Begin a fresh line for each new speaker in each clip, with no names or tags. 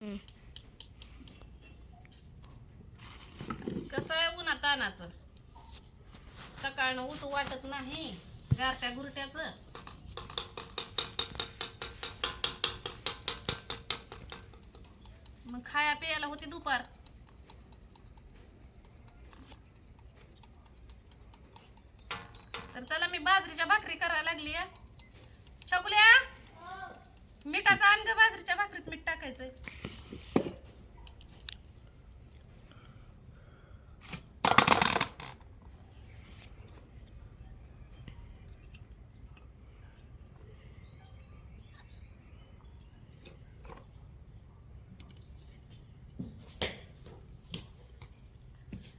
हम्म.
कसं आहे उन्हा तानाचं सकाळनं उठू वाटत नाही गारट्या गुरट्याच. मग खाया पियाला होती दुपार. तर चला मी बाजरीच्या भाकरी करायला लागली छकुल्या! मिठाचा अंग बाजरीच्या भाकरीत मीठ टाकायचंय.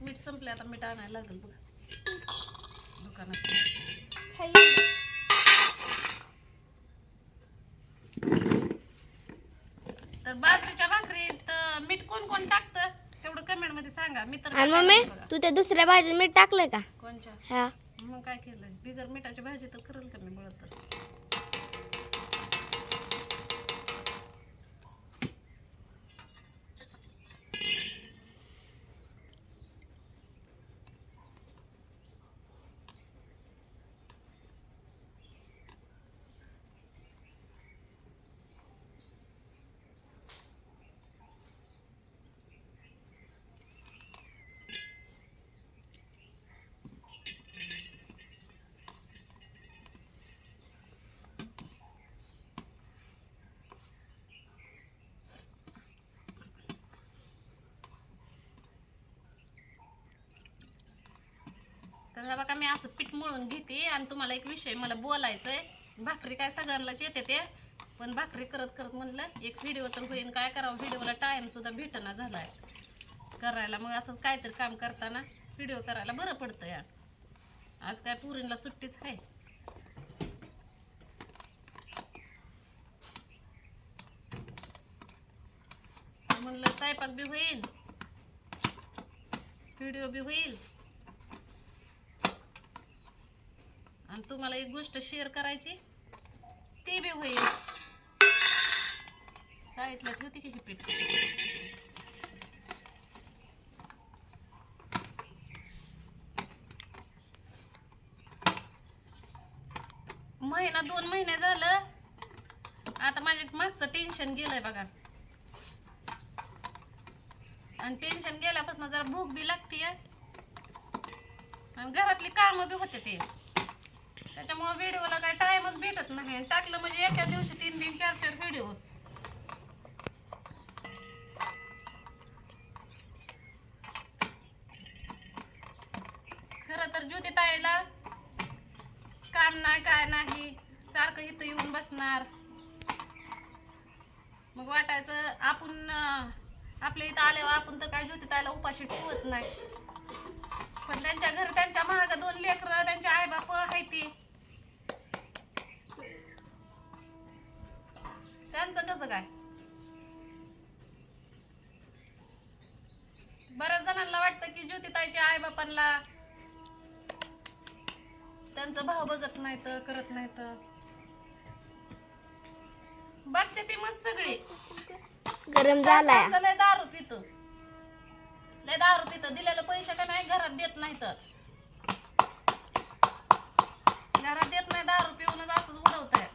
मीठ संपले आता मीठ आणायला लागेल बघा. दुकानात. बाजरीच्या भाकरीत अं, मीठ कोण कोण टाकतं? तेवढं कमेंटमध्ये सांगा. मी तर
आणि मम्मी
बघा.
तू त्या दुसऱ्या भाजीत मीठ टाकलंय का?
कोणच्या?
हा.
मग काय केलंय बिगर मिठाची भाजी तर करेल का मी बळत तर तर हे बघा मी असं पीठ मळून घेते आणि तुम्हाला एक विषय मला बोलायचंय. भाकरी काय सगळ्यांनाच येते ते पण भाकरी करत करत म्हणलं एक व्हिडिओ तर होईन. काय करावं? व्हिडिओला टाईमसुद्धा सुद्धा भेटना झालाय. करायला मग असंच काहीतरी काम करताना व्हिडिओ करायला बरं पडतं या आज काय पुरींला सुट्टीच आहे. म्हणलं स्वयंपाक बी होईल. व्हिडिओ बी होईल. आणि तुम्हाला एक गोष्ट शेअर करायची. ती बी होईल. साईडला ठेवते की हे पीठ? महिना दोन महिने झालं. आता माझ्या मागचं टेन्शन गेलंय बघा. आणि टेन्शन गेल्यापासून जरा भूक बी लागते आणि घरातली कामं बी होते ते. त्याच्यामुळे व्हिडिओला काय टाइमच भेटत नाही. आणि टाकलं म्हणजे एका दिवशी तीन तीन चार चार व्हिडिओ. खरं तर ज्योती ताईला काम नाही काय नाही सारखं इथं येऊन बसणार. मग वाटायचं आपण आपल्या इथं आल्यावर आपण तर काय ज्योती ताईला उपाशी ठेवत नाही. पण त्यांच्या घरी त्यांच्या महाग दोन लेकरं त्यांचे आई बाप आहे ती. त्यांचं कसं काय? बऱ्याच जणांना वाटतं की ज्योतिताईच्या आई बापांना त्यांचं भाव बघत नाही तर करत नाही तर बघते ती मस्त सगळी.
गरम झालाय.
दारू पितो. लय दारू पितो. दिलेलं पैसे का नाही घरात देत नाही तर घरात देत नाही दारू पिऊनच असंच उडवतंय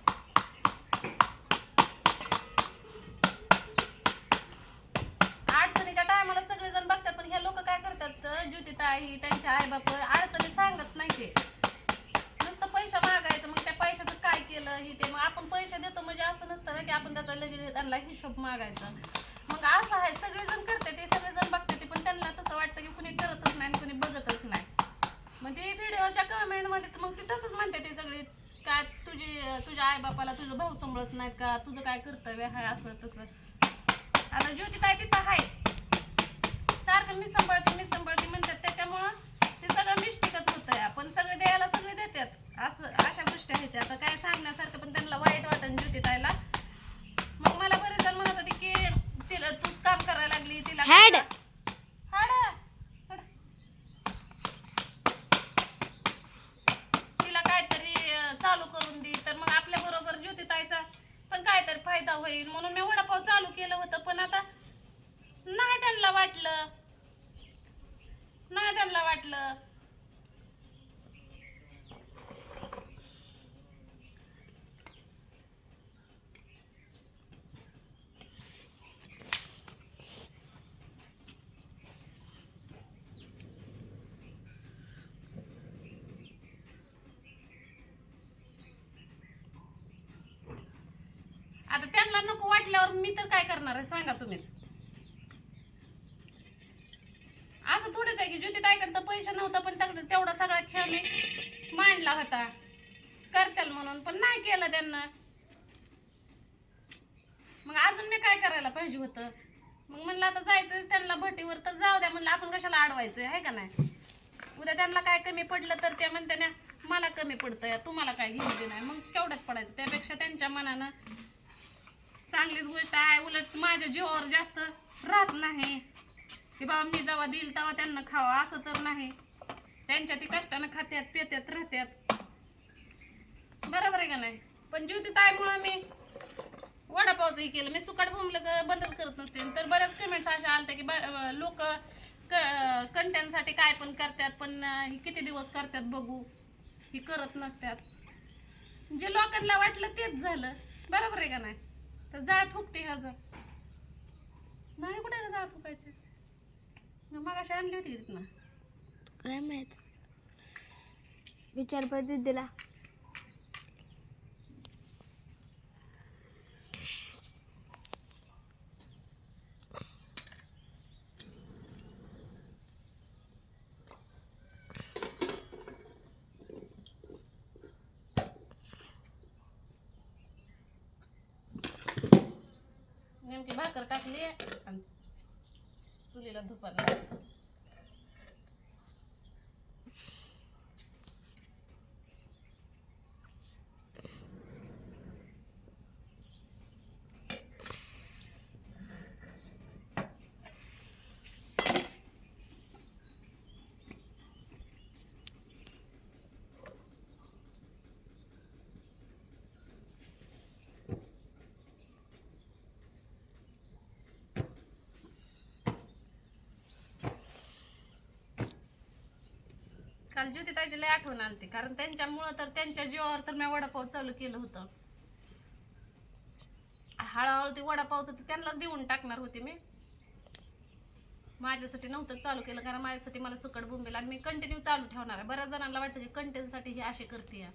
अडचणीच्या टायमाला सगळेजण बघतात पण हे लोक काय करतात ज्योतिताई बाप अडचणी सांगत नाही ते. नुसतं पैसा मागायचं मग त्या पैशाचं काय केलं हे ते? मग आपण पैसे देतो म्हणजे असं नसतं ना की आपण त्याचा लगेच त्यांना हिशोब मागायचा. मग असं आहे सगळेजण करते ते सगळेजण बघते ते पण त्यांना तसं वाटतं की कुणी करतच नाही आणि कुणी बघतच नाही. मग ते व्हिडिओच्या कमेंटमध्ये तर मग ते तसंच म्हणते ते सगळे काय तुझी तुझ्या आईबापाला तुझं भाऊ सांभाळत नाहीत का? तुझं काय कर्तव्य आहे असं तसं. आता ज्योती काय तिथं आहे. सारखं मी सांभाळते मी सांभाळते म्हणतात त्याच्यामुळं आपण सगळे द्यायला सगळे देतात. असं अशा गोष्टी आहेत आता काय सांगण्यासारखं पण त्यांना वाईट वाटन ज्योती ताईला मग मला बरेच जण म्हणत होते की तिला तूच काम करायला लागली तिला
हॅड.
तिला काहीतरी चालू करून दे. तर मग आपल्या बरोबर ज्योती ताईचा पण काहीतरी फायदा होईल. म्हणून मी वडापाव चालू केलं होतं. पण आता त्यांना वाटलं. नाही त्यांना वाटलं. यांना नको वाटल्यावर मी तर काय करणार आहे? सांगा तुम्हीच. असं थोडंच आहे की ज्योती ताईकडे तर पैसे नव्हता पण तेवढा सगळा खेळ मी मांडला होता. करताल म्हणून पण नाही केलं त्यांना. मग अजून मी काय करायला पाहिजे होतं? मग म्हणलं आता जायचं त्यांना भटीवर तर जाऊ द्या म्हणलं आपण कशाला अडवायचं आहे का नाही? उद्या त्यांना काय कमी पडलं तर त्या म्हणत्या ना मला कमी पडतं तुम्हाला काय घेऊन नाही मग केवढ्यात पडायचं? त्यापेक्षा त्यांच्या मनानं चांगलीच गोष्ट आहे. उलट माझ्या जीवावर जास्त राहत नाही. की बाबा मी जेव्हा देईल तेव्हा त्यांना खावा असं तर नाही. त्यांच्या ती कष्टानं खात्यात पेत्यात राहत्यात. बरोबर आहे का नाही? पण ज्योती ताईमुळं मी वडापावचंही केलं. मी सुकाट भोमल्याचं बंदच करत नसते. तर बऱ्याच कमेंट्स अशा आलत्या की लोक कंटेंटसाठी काय पण करतात पण हे किती दिवस करतात बघू? ही करत नसतात जे लोकांना वाटलं तेच झालं. बरोबर आहे का नाही? तर जाळ फुकते ह्याचं नाही कुठे का जाळ फुकायचे? मग अशी आणली होती तिथनं.
काय माहीत? विचार पद्धत दिला
नेमकी भाकर टाकली आणि चुलीला धुपाला. काल ज्योती ताईची लय आठवण आलती कारण त्यांच्यामुळं तर त्यांच्या जीवावर तर मी वडापाव चालू केलं होतं. हळूहळू ते वडापावचं ते त्यांनाच देऊन टाकणार होते मी. माझ्यासाठी नव्हतं चालू केलं कारण माझ्यासाठी मला सुकट बोंबेल आणि मी कंटिन्यू चालू ठेवणार आहे. बऱ्याच जणांना वाटतं की कंटेंटसाठी ही अशी करते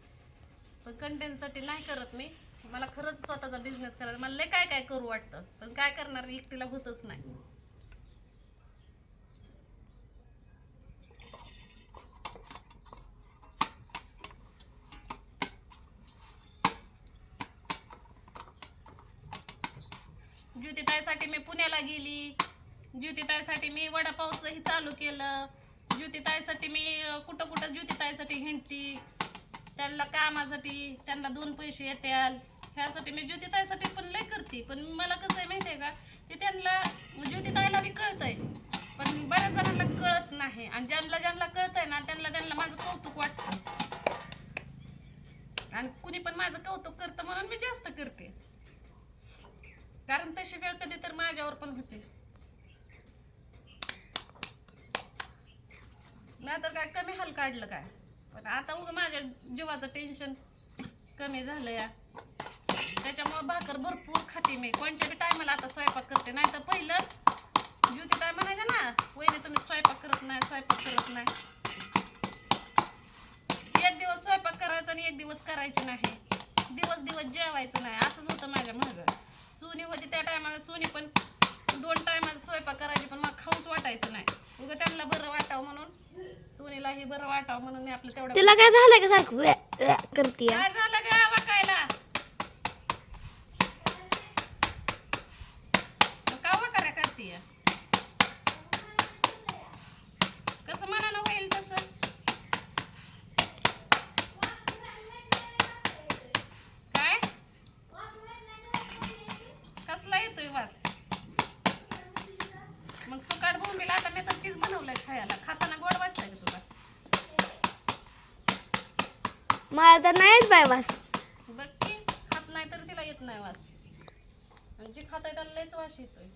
पण कंटेंटसाठी नाही करत मी. मला खरंच स्वतःचा बिझनेस करायचा मला लय काय काय करू वाटतं पण काय करणार एकटीला होतच नाही. ज्योतिताईसाठी मी पुण्याला गेली. ज्योतिताईसाठी मी वडापावचंही चालू केलं. ज्योतिताईसाठी मी कुठं कुठं ज्योतिताईसाठी हिंडती. त्यांना कामासाठी त्यांना दोन पैसे येत्याल. ह्यासाठी मी ज्योतिताईसाठी पण लय करते. पण मला कसं आहे माहिती आहे का? ते त्यांना ज्योतिताईला बी कळतंय. पण बऱ्याच जणांना कळत नाही. आणि ज्यांना ज्यांना कळतंय ना त्यांना त्यांना माझं कौतुक वाटतं. आणि कुणी पण माझं कौतुक करतं म्हणून मी जास्त करते. कारण तशी वेळ कधी तर माझ्यावर पण होते. नाहीतर काय कमी हाल काढलं काय? पण आता उग माझ्या जीवाचं टेन्शन कमी झालं या. त्याच्यामुळं भाकर भरपूर खाते मी. कोणत्या बी टायमाला आता स्वयंपाक करते. नाही तर पहिलं ज्योती काय म्हणायचं ना वहिनी तुम्ही स्वयंपाक करत नाही स्वयंपाक करत नाही. एक दिवस स्वयंपाक करायचा आणि एक दिवस करायची नाही. दिवस दिवस जेवायचं नाही. असंच होतं माझ्या मागं. सुनी होती त्या टायमाला सुनी पण दोन टायमाचा स्वयंपाक करायची पण मला खाऊच वाटायचं नाही. उगं त्यांना बरं वाटावं म्हणून. सुनीलाही बरं वाटावं म्हणून मी आपलं तेवढं
तिला काय झालं का सारखं? करते
काय झालं ग? येतात तेच बनवलंय खायला. खाताना गोड वाटतंय का तुला?
मला तर नाहीच बाय वास.
बघ की खात नाही तर तिला येत नाही वास. आणि जे खात आहे त्याला लयच वास येतोय.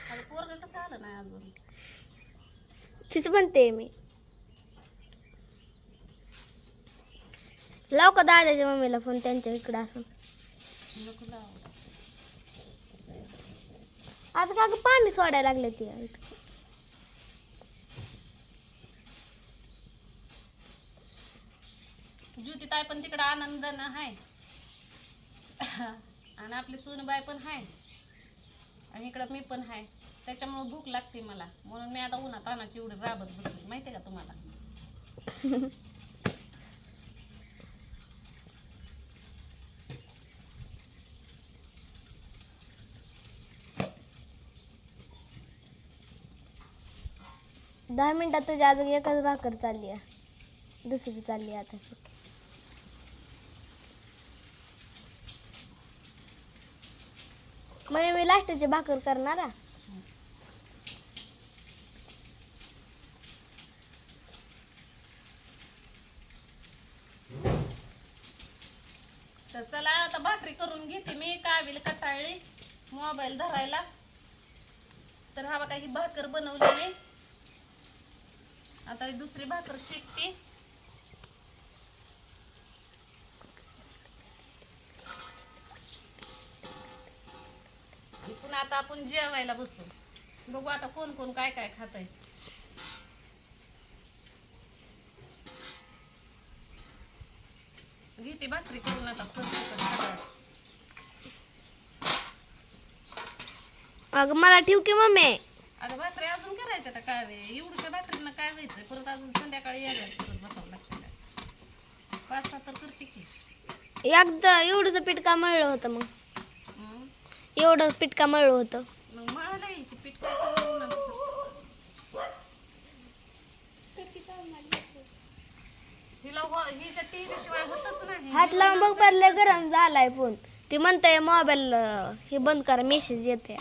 माझं पोरग कसं आलं नाही अजून?
तिच म्हणते मी. लाव का दादाच्या मम्मीला फोन त्यांच्या इकडे असं
नको
आता का पाणी सोडायला लागले ती.
ज्योती ताई पण तिकडं आनंदानं आहे आणि आपली सोनबाई पण आहे आणि इकडं मी पण आहे त्याच्यामुळे भूक लागते मला. म्हणून मी आता उन्हात अनाची एवढी राबत बसली. माहिती का तुम्हाला?
दहा मिनिटात तुझ्या अजून एकच भाकर चालली आहे. दुसरी चालली आहे आता मग म्हणजे मी लास्टची भाकर करणार
तर चला आता भाकरी करून घेते मी कावील कटाळली मोबाईल धरायला. तर हा बघा ही भाकर बनवलेली आता ही दुसरी भाकर शेकते. पण आता आपण जेवायला बसू. बघू आता कोण कोण काय काय खात आहे घेते भाकरी करून आता सगळं
अगं मला ठेव की मम्मी.
अजून करायच्या आता काय वे एवढ्या भाकरीनं काय व्हायचं? परत अजून संध्याकाळी यायला परत बसावं लागतं. पाच सहा तर करते की.
एकदा एवढंच पीठ का मळलं होतं मग.
हं.
एवढं पीठ का मळलं होतं.
मग मला नाही ते पीठ काय करून नंतर. हिला हो हिच्या टीव्ही शिवाय होतच नाही.
हात लावून बघ पडलं गरम झालाय फोन. ती म्हणते मोबाईल हे बंद करा मेसेज येते.